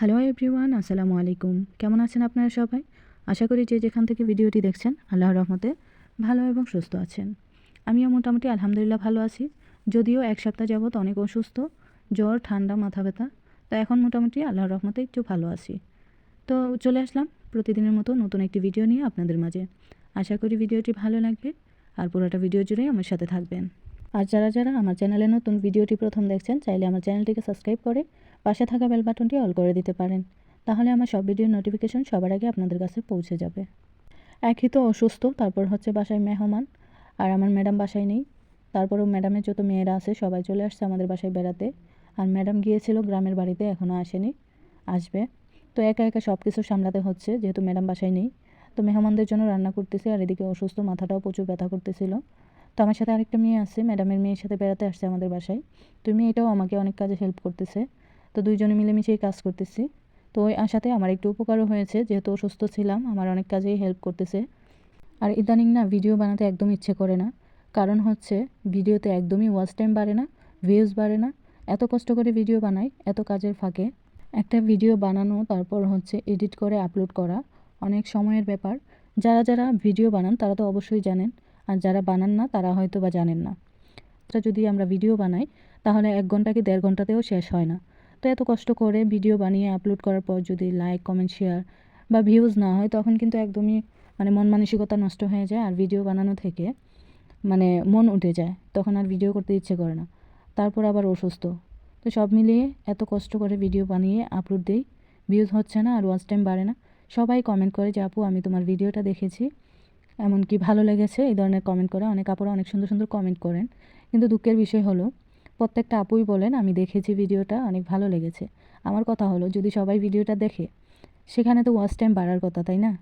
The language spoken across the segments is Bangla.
হ্যালো এভরিওয়ান আসসালামু আলাইকুম। কেমন আছেন আপনারা সবাই? আশা করি যে যেখান থেকে ভিডিওটি দেখছেন, আল্লাহর রহমতে ভালো এবং সুস্থ আছেন। আমিও মোটামুটি আলহামদুলিল্লাহ ভালো আছি। যদিও এক সপ্তাহ যাবৎ অনেক অসুস্থ, জ্বর, ঠান্ডা, মাথা ব্যথা, তো এখন মোটামুটি আল্লাহর রহমতে একটু ভালো আছি। তো চলে আসলাম প্রতিদিনের মতো নতুন একটি ভিডিও নিয়ে আপনাদের মাঝে। আশা করি ভিডিওটি ভালো লাগবে, আর পুরোটা ভিডিও জুড়ে আমার সাথে থাকবেন। আর যারা যারা আমার চ্যানেলে নতুন ভিডিওটি প্রথম দেখছেন, চাইলে আমার চ্যানেলটিকে সাবস্ক্রাইব করে পাশে থাকা বেল বাটনটি অল করে দিতে পারেন। তাহলে আমার সব ভিডিওর নোটিফিকেশন সবার আগে আপনাদের কাছে পৌঁছে যাবে। একই তো অসুস্থ, তারপর হচ্ছে বাসায় মেহমান, আর আমার ম্যাডাম বাসায় নেই। তারপরেও ম্যাডামের যত মেয়েরা আছে, সবাই চলে আসছে আমাদের বাসায় বেড়াতে। আর ম্যাডাম গিয়েছিল গ্রামের বাড়িতে এখনও আসেনি, আসবে। তো একা একা সব কিছু সামলাতে হচ্ছে, যেহেতু ম্যাডাম বাসায় নেই। তো মেহমানদের জন্য রান্না করতেছি, আর এদিকে অসুস্থ, মাথাটাও প্রচুর ব্যথা করতেছিল। তো আমার সাথে আরেকটা মেয়ে আছে, ম্যাডামের মেয়ের সাথে বেড়াতে আসছে আমাদের বাসায়। তো মেয়েটাও আমাকে অনেক কাজে হেল্প করতেছে। তো দুইজনে মিলেমিশেই কাজ করতেছি। তো ওই আশাতে আমার একটু উপকারও হয়েছে, যেহেতু অসুস্থ ছিলাম, আমার অনেক কাজেই হেল্প করতেছে। আর ইদানিং না ভিডিও বানাতে একদম ইচ্ছে করে না। কারণ হচ্ছে ভিডিওতে একদমই ওয়াচ টাইম বাড়ে না ভিউজ বাড়ে না। এত কষ্ট করে ভিডিও বানাই, এত কাজের ফাঁকে। একটা ভিডিও বানানো, তারপর হচ্ছে এডিট করে আপলোড করা, অনেক সময়ের ব্যাপার। যারা যারা ভিডিও বানান, তারা তো অবশ্যই জানেন আর যারা বানান না, তারা হয়তো বা জানেন না। তা যদি আমরা ভিডিও বানাই, তাহলে এক ঘণ্টা কি দেড় ঘন্টাতেও শেষ হয় না। তো এত কষ্ট করে ভিডিও বানিয়ে আপলোড করার পর যদি লাইক কমেন্ট শেয়ার বা ভিউজ না হয়, তখন কিন্তু একদমই মানে মন মানসিকতা নষ্ট হয়ে যায় আর ভিডিও বানানো থেকে মানে মন উঠে যায়। তখন আর ভিডিও করতে ইচ্ছে করে না। তারপর আবার অসুস্থ। তো সব মিলিয়ে এত কষ্ট করে ভিডিও বানিয়ে আপলোড দিই ভিউজ হচ্ছে না আর ওয়াচ টাইম বাড়ে না। সবাই কমেন্ট করে যে, আপু, আমি তোমার ভিডিওটা দেখেছি। এমনকি ভালো লেগেছে এই ধরনের কমেন্ট করে। অনেক আপুরা অনেক সুন্দর সুন্দর কমেন্ট করেন। কিন্তু দুঃখের বিষয় হলো, প্রত্যেকটা আপুই বলেন, আমি দেখেছি ভিডিওটা, অনেক ভালো লেগেছে। আমার কথা হলো, যদি সবাই ভিডিওটা দেখে, সেখানে তো ওয়াচ টাইম বাড়ার কথা, তাই না?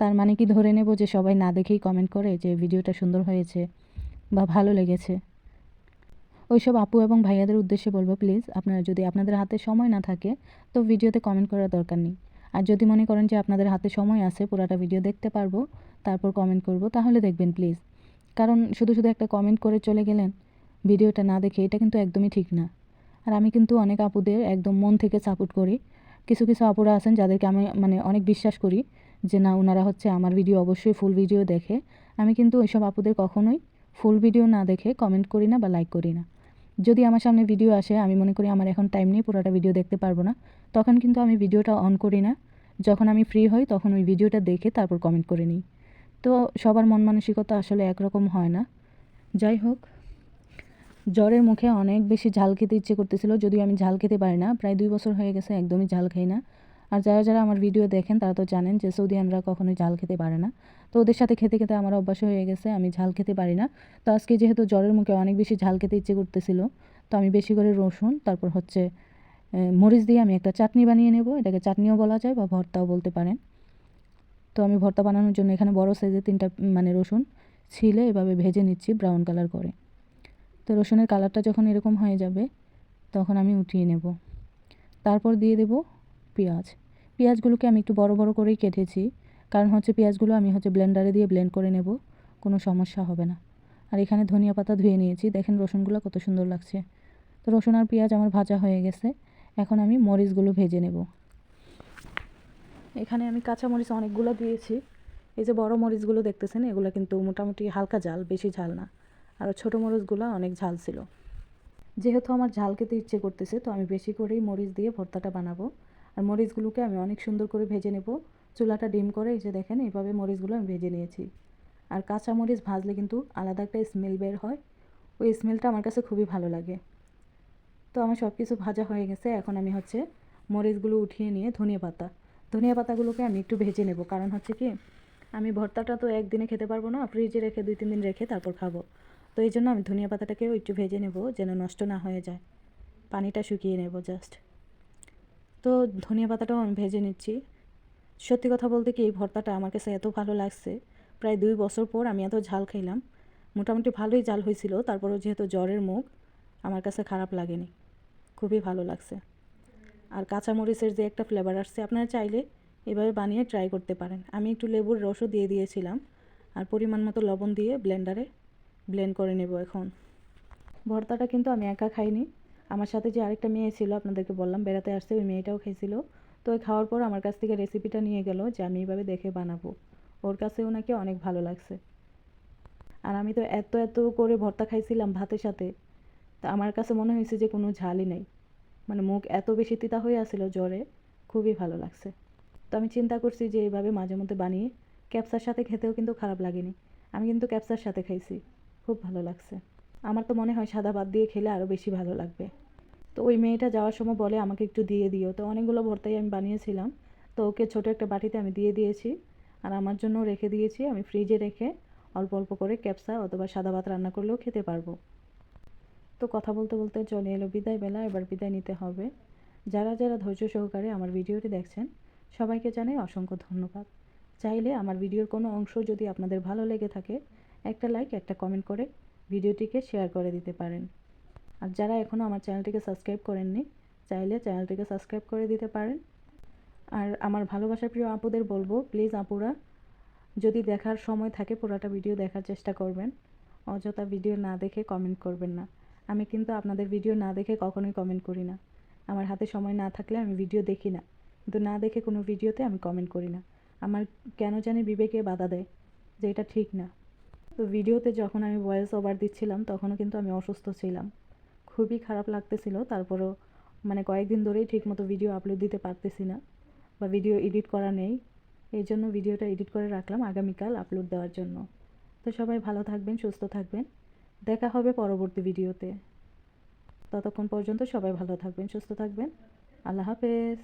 তার মানে কি ধরে নেব যে সবাই না দেখেই কমেন্ট করে যে ভিডিওটা সুন্দর হয়েছে বা ভালো লেগেছে? ওইসব আপু এবং ভাইয়াদের উদ্দেশ্যে বলব প্লিজ আপনারা যদি আপনাদের হাতে সময় না থাকে, তো ভিডিওতে কমেন্ট করার দরকার নেই। আর যদি মনে করেন যে আপনাদের হাতে সময় আছে, পুরাটা ভিডিও দেখতে পারব, তারপর কমেন্ট করব, তাহলে দেখবেন প্লিজ কারণ শুধু শুধু একটা কমেন্ট করে চলে গেলেন ভিডিওটা না দেখে এটা কিন্তু একদমই ঠিক না। আর আমি কিন্তু অনেক আপুদের একদম মন থেকে সাপোর্ট করি। কিছু কিছু আপুরা আছেন যাদেরকে আমি মানে অনেক বিশ্বাস করি যে না ওনারা হচ্ছে আমার ভিডিও অবশ্যই ফুল ভিডিও দেখে। আমি কিন্তু ওইসব আপুদের কখনোই ফুল ভিডিও না দেখে কমেন্ট করি না বা লাইক করি না। যদি আমার সামনে ভিডিও আসে, আমি মনে করি আমার এখন টাইম নেই, পুরোটা ভিডিও দেখতে পারব না। তখন কিন্তু আমি ভিডিওটা অন করি না। যখন আমি ফ্রি হই, তখন ওই ভিডিওটা দেখে তারপর কমেন্ট করে নিই। তো সবার মন মানসিকতা আসলে একরকম হয় না। যাই হোক, জ্বরের মুখে অনেক বেশি ঝাল খেতে ইচ্ছে করতেছিল, যদিও আমি ঝাল খেতে পারি না। প্রায় দুই বছর হয়ে গেছে, একদমই ঝাল খাই না। আর যারা যারা আমার ভিডিও দেখেন, তারা তো জানেন যে সৌদিয়ানরা কখনোই ঝাল খেতে পারে না। তো ওদের সাথে খেতে খেতে আমার অভ্যাস হয়ে গেছে, আমি ঝাল খেতে পারি না। তো আজকে যেহেতু জ্বরের মুখে অনেক বেশি ঝাল খেতে ইচ্ছে করতেছিল, তো আমি বেশি করে রসুন, তারপর হচ্ছে মরিচ দিয়ে আমি একটা চাটনি বানিয়ে নেব। এটাকে চাটনিও বলা যায় বা ভর্তাও বলতে পারেন। তো আমি ভর্তা বানানোর জন্য এখানে বড় সাইজের তিনটা মানে রসুন ছিলে এভাবে ভেজে নিচ্ছি ব্রাউন কালার করে। তো রসুনের কালারটা যখন এরকম হয়ে যাবে, তখন আমি উঠিয়ে নেব। তারপর দিয়ে দেব পেঁয়াজ। পেঁয়াজগুলোকে আমি একটু বড় বড় করেই কেটেছি। কারণ হচ্ছে পেঁয়াজগুলো আমি হচ্ছে ব্লেন্ডারে দিয়ে ব্লেন্ড করে নেব, কোনো সমস্যা হবে না। আর এখানে ধনিয়া পাতা ধুয়ে নিয়েছি। দেখেন রসুনগুলো কত সুন্দর লাগছে। তো রসুন আর পেঁয়াজ আমার ভাজা হয়ে গেছে। এখন আমি মরিচগুলো ভেজে নেব। এখানে আমি কাঁচা মরিচ অনেকগুলো দিয়েছি। এই যে বড় মরিচগুলো দেখতেছেন, এগুলো কিন্তু মোটামুটি হালকা ঝাল, বেশি ঝাল না। আর ছোটো মরিচগুলো অনেক ঝাল ছিল। যেহেতু আমার ঝাল খেতে ইচ্ছে করতেছে, তো আমি বেশি করেই মরিচ দিয়ে ভর্তাটা বানাবো। আর মরিচগুলোকে আমি অনেক সুন্দর করে ভেজে নেব। চুলাটা ডিম করে এই যে দেখেন, এইভাবে মরিচগুলো আমি ভেজে নিয়েছি। আর কাঁচা মরিচ ভাজলে কিন্তু আলাদা একটা স্মেল বের হয়। ওই স্মেলটা আমার কাছে খুবই ভালো লাগে। তো আমার সব কিছু ভাজা হয়ে গেছে। এখন আমি হচ্ছে মরিচগুলো উঠিয়ে নিয়ে ধনিয়া পাতা। ধনিয়া পাতাগুলোকে আমি একটু ভেজে নেব। কারণ হচ্ছে কি, আমি ভর্তাটা তো একদিনে খেতে পারব না। ফ্রিজে রেখে দুই, তিন দিন রেখে তারপর খাব। তো এই জন্য আমি ধনিয়া পাতাটাকেও একটু ভেজে নেব যেন নষ্ট না হয়ে যায়। পানিটা শুকিয়ে নেব জাস্ট তো ধনিয়া পাতাটাও আমি ভেজে নিচ্ছি। সত্যি কথা বলতে কি, এই ভর্তাটা আমার কাছে এত ভালো লাগছে। প্রায় দুই বছর পর আমি এত ঝাল খাইলাম। মোটামুটি ভালোই জাল হয়েছিল, তারপরেও যেহেতু জ্বরের মুখ, আমার কাছে খারাপ লাগেনি। খুবই ভালো লাগছে। আর কাঁচামরিচের যে একটা ফ্লেভার আসছে, আপনারা চাইলে এভাবে বানিয়ে ট্রাই করতে পারেন। আমি একটু লেবুর রসও দিয়ে দিয়েছিলাম, আর পরিমাণ মতো লবণ দিয়ে ব্লেন্ডারে ব্লেন্ড করে নেব এখন। ভর্তাটা কিন্তু আমি একা খাইনি। আমার সাথে যে আরেকটা মেয়ে ছিল, আপনাদেরকে বললাম, বেড়াতে আসছে, ওই মেয়েটাও খেয়েছিল। তো ওই খাওয়ার পর আমার কাছ থেকে রেসিপিটা নিয়ে গেল যে আমি এইভাবে দেখে বানাবো। ওর কাছেও নাকি অনেক ভালো লাগছে। আর আমি তো এত এত করে ভর্তা খাইছিলাম ভাতের সাথে। তা আমার কাছে মনে হয়েছে যে কোনো ঝালই নেই। মানে মুখ এত বেশি তিতা হয়ে আসছিল জ্বরে, খুবই ভালো লাগছে। তো আমি চিন্তা করছি যে এইভাবে মাঝে মধ্যে বানিয়ে ক্যাপসার সাথে খেতেও কিন্তু খারাপ লাগেনি। আমি কিন্তু ক্যাপসার সাথে খাইছি, খুব ভালো লাগছে। আমার তো মনে হয় সাদা ভাত দিয়ে খেলে আরও বেশি ভালো লাগবে। তো ওই মেয়েটা যাওয়ার সময় বলে, আমাকে একটু দিয়ে দিও। তো অনেকগুলো ভর্তাই আমি বানিয়েছিলাম। তো ওকে ছোটো একটা বাটিতে আমি দিয়ে দিয়েছি। আর আমার জন্য রেখে দিয়েছি। আমি ফ্রিজে রেখে অল্প অল্প করে ক্যাপসা অথবা সাদা ভাত রান্না করলেও খেতে পারব। তো কথা বলতে বলতে চলে এলো বিদায় বেলা। এবার বিদায় নিতে হবে। যারা যারা ধৈর্য সহকারে আমার ভিডিওটি দেখছেন, সবাইকে জানাই অসংখ্য ধন্যবাদ। চাইলে আমার ভিডিওর কোনো অংশ যদি আপনাদের ভালো লেগে থাকে, একটা লাইক, একটা কমেন্ট করে ভিডিওটিকে শেয়ার করে দিতে পারেন। আর যারা এখনও আমার চ্যানেলটিকে সাবস্ক্রাইব করেননি, চাইলে চ্যানেলটিকে সাবস্ক্রাইব করে দিতে পারেন। আর আমার ভালোবাসার প্রিয় আপুদের বলব, প্লিজ আপুরা, যদি দেখার সময় থাকে পুরোটা ভিডিও দেখার চেষ্টা করবেন। অযথা ভিডিও না দেখে কমেন্ট করবেন না। আমি কিন্তু আপনাদের ভিডিও না দেখে কখনোই কমেন্ট করি না। আমার হাতে সময় না থাকলে আমি ভিডিও দেখি না। কিন্তু না দেখে কোনো ভিডিওতে আমি কমেন্ট করি না। আমার কেন জানি বিবেকে বাধা দেয় যে এটা ঠিক না। তো ভিডিওতে যখন আমি ভয়েস ওভার দিচ্ছিলাম, তখনও কিন্তু আমি অসুস্থ ছিলাম। খুবই খারাপ লাগতেছিল, তারপরেও মানে কয়েকদিন ধরেই ঠিকমতো ভিডিও আপলোড দিতে পারতেছি না বা ভিডিও এডিট করা নেই। এই জন্য ভিডিওটা এডিট করে রাখলাম আগামীকাল আপলোড দেওয়ার জন্য। তো সবাই ভালো থাকবেন, সুস্থ থাকবেন। দেখা হবে পরবর্তী ভিডিওতে ততক্ষণ পর্যন্ত সবাই ভালো থাকবেন, সুস্থ থাকবেন। আল্লাহ হাফেজ।